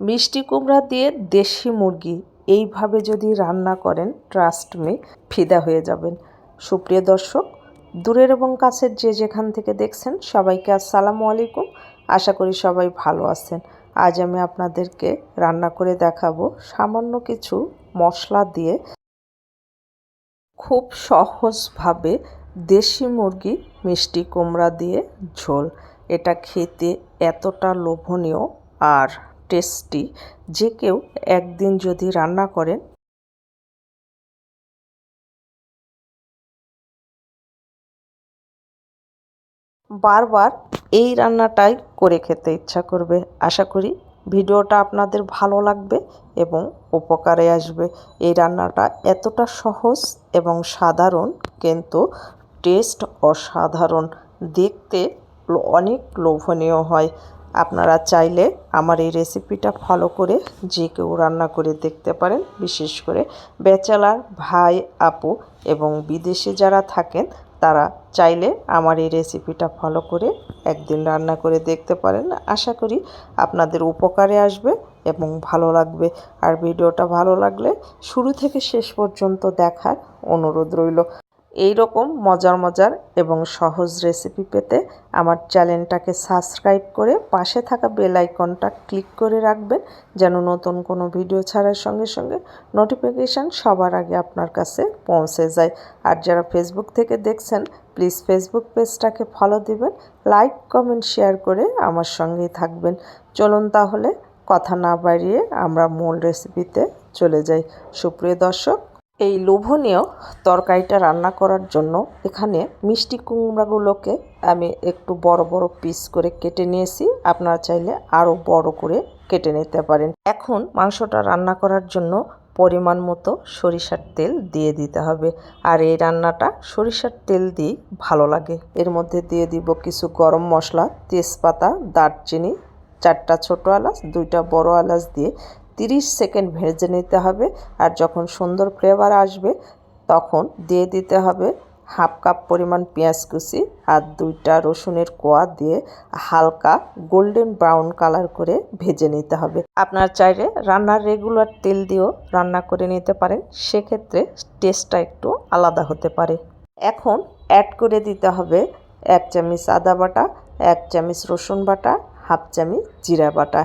মিষ্টি কুমড়া দিয়ে দেশি মুরগি এইভাবে যদি রান্না করেন ট্রাস্ট মে ফিদা হয়ে যাবেন। সুপ্রিয় দর্শক, দূরের এবং কাছের যে যেখান থেকে দেখছেন, সবাইকে আসসালামু আলাইকুম। আশা করি সবাই ভালো আছেন। আজ আমি আপনাদেরকে রান্না করে দেখাবো সামান্য কিছু মশলা দিয়ে খুব সহজভাবে দেশি মুরগি, মিষ্টি কুমড়া দিয়ে ঝোল। এটা খেতে এতটা লোভনীয় আর টেস্টি, যে কেউ একদিন যদি রান্না করেন। বারবার এই রান্নাটাই করে খেতে ইচ্ছা করবে। আশা করি ভিডিওটা আপনাদের ভালো লাগবে এবং উপকারে আসবে। এই রান্নাটা এতটা সহজ এবং সাধারণ, কিন্তু টেস্ট অসাধারণ। দেখতে অনেক লোভনীয় হয়। আপনারা চাইলে আমার এই রেসিপিটা ফলো করে যে কেউ রান্না করে দেখতে পারেন, বিশেষ করে ব্যাচেলার ভাই, আপু এবং বিদেশে যারা থাকেন, তারা চাইলে আমার এই রেসিপিটা ফলো করে একদিন রান্না করে দেখতে পারেন। আশা করি আপনাদের উপকারে আসবে এবং ভালো লাগবে। আর ভিডিওটা ভালো লাগলে শুরু থেকে শেষ পর্যন্ত দেখার অনুরোধ রইল। এই রকম মজার মজার এবং সহজ রেসিপি পেতে আমার চ্যানেলটাকে সাবস্ক্রাইব করে পাশে থাকা বেল আইকনটা ক্লিক করে রাখবেন, যেন নতুন কোনো ভিডিও ছাড়ার সঙ্গে সঙ্গে নোটিফিকেশান সবার আগে আপনার কাছে পৌঁছে যায়। আর যারা ফেসবুক থেকে দেখছেন প্লিজ ফেসবুক পেজটাকে ফলো দিবেন লাইক কমেন্ট শেয়ার করে আমার সঙ্গেই থাকবেন। চলুন তাহলে কথা না বাড়িয়ে আমরা মূল রেসিপিতে চলে যাই। সুপ্রিয় দর্শক এই লোভনীয় তরকারিটা রান্না করার জন্য এখানে মিষ্টি কুমড়াগুলোকে আমি একটু বড় বড় পিস করে কেটে নিয়েছি। আপনারা চাইলে আরও বড় করে কেটে নিতে পারেন। এখন মাংসটা রান্না করার জন্য পরিমাণ মতো সরিষার তেল দিয়ে দিতে হবে। আর এই রান্নাটা সরিষার তেল দিয়ে ভালো লাগে। এর মধ্যে দিয়ে দিব কিছু গরম মশলা, তেজপাতা, দারচিনি, চারটা ছোটো এলাচ, দুইটা বড় এলাচ দিয়ে তিরিশ সেকেন্ড ভেজে নিতে হবে আর যখন সুন্দর ফ্লেভার আসবে, তখন দিয়ে দিতে হবে হাফ কাপ পরিমাণ পেঁয়াজ কুচি আর দুইটা রসুনের কোয়া দিয়ে হালকা গোল্ডেন ব্রাউন কালার করে ভেজে নিতে হবে। আপনার চাইলে রান্নার রেগুলার তেল দিয়েও রান্না করে নিতে পারেন, সেক্ষেত্রে টেস্টটা একটু আলাদা হতে পারে। এখন অ্যাড করে দিতে হবে এক চামচ আদা বাটা, এক চামচ রসুন বাটা, হাফ চামচ জিরা বাটা।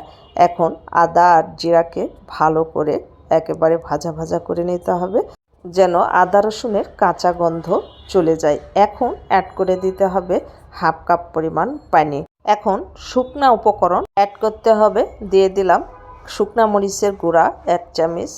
এখন আদা আর জিরাকে ভালো করে একেবারে ভাজা ভাজা করে নিতে হবে, যেন আদা রসুনের কাঁচা গন্ধ চলে যায়। এখন অ্যাড করে দিতে হবে হাফ কাপ পরিমাণ পানি। এখন শুকনা উপকরণ অ্যাড করতে হবে। দিয়ে দিলাম শুকনা মরিচের গুঁড়া, এক চামচ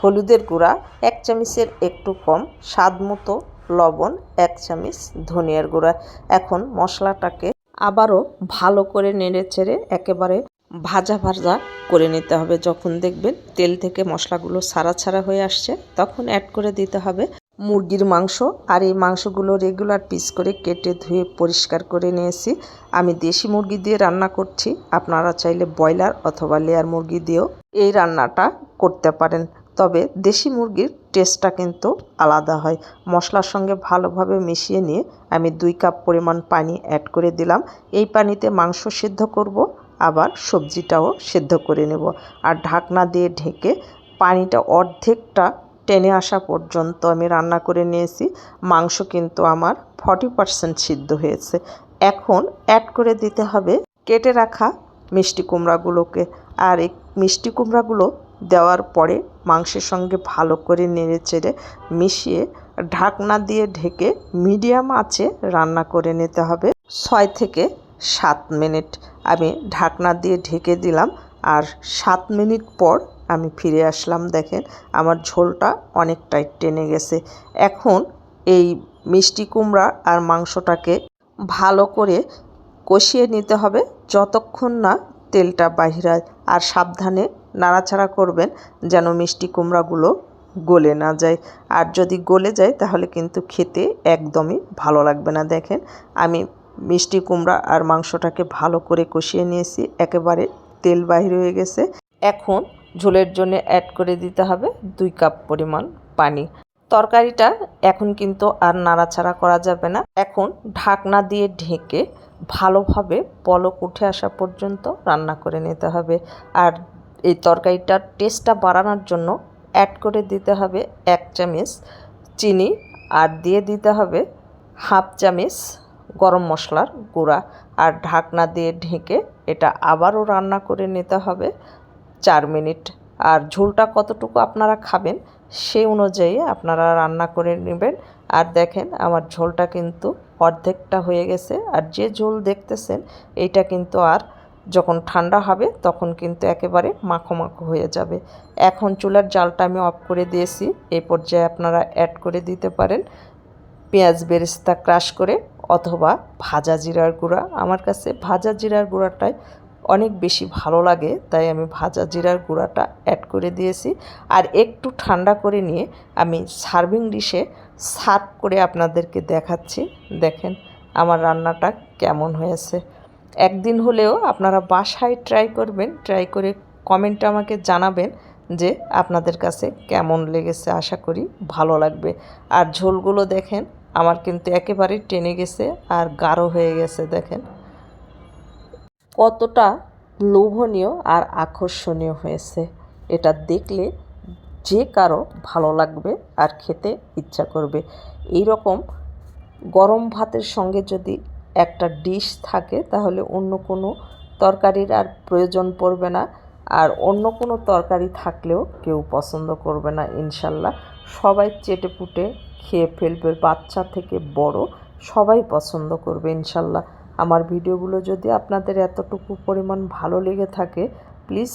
হলুদের গুঁড়া, এক চামচের একটু কম স্বাদ মতো লবণ, এক চামচ ধনিয়ার গুঁড়া। এখন মশলাটাকে আবারও ভালো করে নেড়ে চেড়ে একেবারে ভাজা ভাজা করে নিতে হবে। যখন দেখবেন তেল থেকে মশলাগুলো ছাড়া ছাড়া হয়ে আসছে, তখন অ্যাড করে দিতে হবে মুরগির মাংস। আর এই মাংসগুলো রেগুলার পিস করে কেটে ধুয়ে পরিষ্কার করে নিয়েছি। আমি দেশি মুরগি দিয়ে রান্না করছি। আপনারা চাইলে ব্রয়লার অথবা লেয়ার মুরগি দিয়েও এই রান্নাটা করতে পারেন। তবে দেশি মুরগির টেস্টটা কিন্তু আলাদা হয়। মশলার সঙ্গে ভালোভাবে মিশিয়ে নিয়ে আমি দুই কাপ পরিমাণ পানি অ্যাড করে দিলাম। এই পানিতে মাংস সিদ্ধ করব। আবার সবজিটাও সেদ্ধ করে নেব। আর ঢাকনা দিয়ে ঢেকে পানিটা অর্ধেকটা টেনে আসা পর্যন্ত আমি রান্না করে নিয়েছি। মাংস কিন্তু আমার ফর্টি পারসেন্ট সিদ্ধ হয়েছে। এখন অ্যাড করে দিতে হবে কেটে রাখা মিষ্টি কুমড়াগুলোকে। আর এই মিষ্টি কুমড়াগুলো দেওয়ার পরে মাংসের সঙ্গে ভালো করে নেড়ে চেড়ে মিশিয়ে ঢাকনা দিয়ে ঢেকে মিডিয়াম আঁচে রান্না করে নিতে হবে। ছয় থেকে সাত মিনিট। আমি ঢাকনা দিয়ে ঢেকে দিলাম আর সাত মিনিট পর আমি ফিরে আসলাম, দেখেন আমার ঝোলটা অনেকটাই টেনে গেছে। এখন এই মিষ্টি কুমড়া আর মাংসটাকে ভালো করে কষিয়ে নিতে হবে যতক্ষণ না তেলটা বাহিরায় আর সাবধানে নাড়াচাড়া করবেন যেন মিষ্টি কুমড়াগুলো গলে না যায়। আর যদি গলে যায় তাহলে কিন্তু খেতে একদমই ভালো লাগবে না, দেখেন আমি মিষ্টি কুমড়া আর মাংসটাকে ভালো করে কষিয়ে নিয়েছি, একেবারে তেল বাহির হয়ে গেছে। এখন ঝোলের জন্য অ্যাড করে দিতে হবে দুই কাপ পরিমাণ পানি। তরকারিটা এখন কিন্তু আর নাড়াচাড়া করা যাবে না। এখন ঢাকনা দিয়ে ঢেকে ভালোভাবে পলক উঠে আসা পর্যন্ত রান্না করে নিতে হবে। আর এই তরকারিটার টেস্টটা বাড়ানোর জন্য অ্যাড করে দিতে হবে এক চামচ চিনি আর দিয়ে দিতে হবে হাফ চামচ গরম মশলার গুঁড়া আর ঢাকনা দিয়ে ঢেকে এটা আবারও রান্না করে নিতে হবে। চার মিনিট। আর ঝোলটা কতটুকু আপনারা খাবেন সেই অনুযায়ী আপনারা রান্না করে নেবেন। আর দেখেন আমার ঝোলটা কিন্তু অর্ধেকটা হয়ে গেছে। আর যে ঝোল দেখতেছেন, এইটা কিন্তু আর যখন ঠান্ডা হবে তখন কিন্তু একেবারে মাখো মাখো হয়ে যাবে। এখন চুলার জালটা আমি অফ করে দিয়েছি। এই পর্যায়ে আপনারা অ্যাড করে দিতে পারেন। পেঁয়াজ বেরেস্তা ক্রাশ করে অথবা ভাজা জিরার গুঁড়া। আমার কাছে ভাজা জিরার গুঁড়াটাই অনেক বেশি ভালো লাগে, তাই আমি ভাজা জিরার গুঁড়াটা অ্যাড করে দিয়েছি। আর একটু ঠান্ডা করে নিয়ে আমি সার্ভিং ডিশে সার্ভ করে আপনাদেরকে দেখাচ্ছি। দেখেন আমার রান্নাটা কেমন হয়েছে। একদিন হলেও আপনারা বাসায় ট্রাই করবেন ট্রাই করে কমেন্টে আমাকে জানাবেন যে আপনাদের কাছে কেমন লেগেছে, আশা করি ভালো লাগবে। আর ঝোলগুলো দেখেন আমার কিন্তু একেবারেই টেনে গেছে আর গাঢ় হয়ে গেছে, দেখেন। কতটা লোভনীয় আর আকর্ষণীয় হয়েছে। এটা দেখলে যে কারও ভালো লাগবে আর খেতে ইচ্ছা করবে। এই রকম গরম ভাতের সঙ্গে যদি একটা ডিশ থাকে, তাহলে অন্য কোনো তরকারির আর প্রয়োজন পড়বে না। আর অন্য কোনো তরকারি থাকলেও কেউ পছন্দ করবে না, ইনশাল্লাহ। সবাই চেটে পুটে খেয়ে ফেলবে, বাচ্চা থেকে বড়, সবাই পছন্দ করবে ইনশাল্লাহ। আমার ভিডিওগুলো যদি আপনাদের এতটুকু পরিমাণ ভালো লেগে থাকে প্লিজ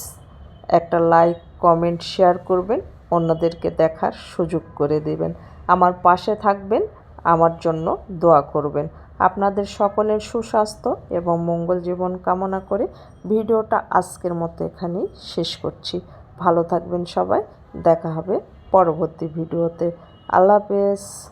একটা লাইক কমেন্ট শেয়ার করবেন, অন্যদেরকে দেখার সুযোগ করে দেবেন। আমার পাশে থাকবেন, আমার জন্য দোয়া করবেন। আপনাদের সকলের সুস্বাস্থ্য এবং মঙ্গল জীবন কামনা করে ভিডিওটা আজকের মতো এখানেই শেষ করছি। ভালো থাকবেন সবাই, দেখা হবে পরবর্তী ভিডিওতে। আল্লাহ হাফেজ।